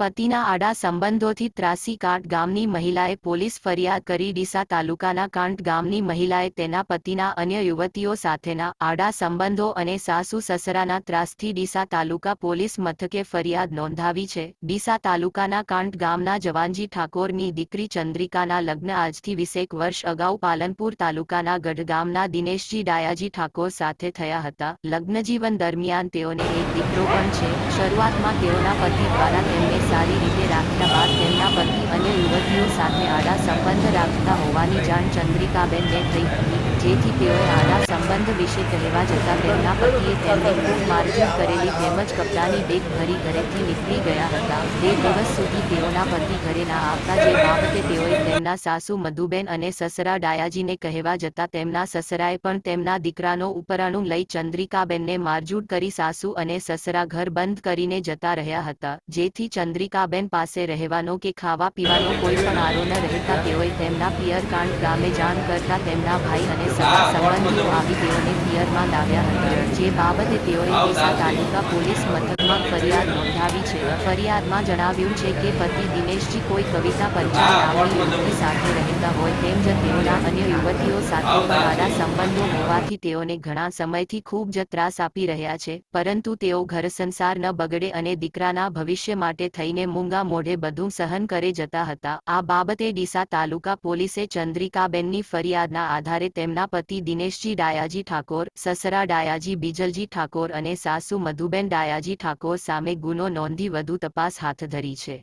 પતિના આડા સંબંધોથી ત્રાસીકાંઠ ગામની મહિલાએ પોલીસ ફરિયાદ કરી ડીસા તાલુકાના કાંઠ ગામની મહિલાએ તેના પતિના અન્ય યુવતીઓ સાથેના આડા સંબંધો અને સાસુ સસરાના ત્રાસથી ડીસા તાલુકા પોલીસ મથકે ફરિયાદ નોંધાવી છે. ડીસા તાલુકાના કાંઠ ગામના જવાનજી ઠાકોરની દીકરી ચંદ્રિકાના લગ્ન આજથી વીસેક વર્ષ અગાઉ પાલનપુર તાલુકાના ગઢ ગામના દિનેશજી ડાયાજી ઠાકોર સાથે થયા હતા. લગ્નજીવન દરમિયાન તેઓને એક દીકરો પણ છે. શરૂઆતમાં તેઓના પતિ દ્વારા તેમને સારી રીતે રાખ્યા બાદ તેમના પતિ અન્ય યુવતીઓ સાથે આડા સંબંધ રાખતા હોવાની જાણ ચંદ્રિકાબેનને થઈ હતી. જેથી તેઓએ આના સંબંધ વિશે કહેવા જતાં તેમના પતિએ તેમને ખૂબ મારઝૂડ કરેલી તેમજ કપડાની બેગ ભરી ઘરેથી નીકળી ગયા હતા. બે દિવસ સુધી તેઓના પતિ ઘરે ના આવતા જે બાબતે તેઓએ તેમના સાસુ મધુબેન અને સસરા ડાયાજીને કહેવા જતાં તેમના સસરાએ પણ તેમના દીકરાનો ઉપરાણું લઈ ચંદ્રિકાબેનને મારઝૂડ કરી સાસુ અને સસરા ઘર બંધ કરીને જતા રહ્યા હતા. જેથી ચંદ્રિકાબેન પાસે રહેવાનો કે ખાવા પીવાનો કોઈ પણ આરો ન રહેતા તેઓએ તેમના પિયર કાંડ ગામે જાણ કરતા તેમના ભાઈ અને તેઓને ઘણા સમયથી ખૂબ જ ત્રાસ આપી રહ્યા છે. પરંતુ તેઓ ઘર સંસાર ન બગડે અને દીકરાના ભવિષ્ય માટે થઈને મૂંગા મોઢે બધું સહન કરે જતા હતા. આ બાબતે ડીસા તાલુકા પોલીસે ચંદ્રિકાબેનની ફરિયાદના આધારે તેમના પતિ દિનેશજી ડાયાજી ઠાકોર, સસરા ડાયાજી બીજલજી ઠાકોર અને સાસુ મધુબેન ડાયાજી ઠાકોર સામે ગુનો નોંધી વધુ તપાસ હાથ ધરી છે.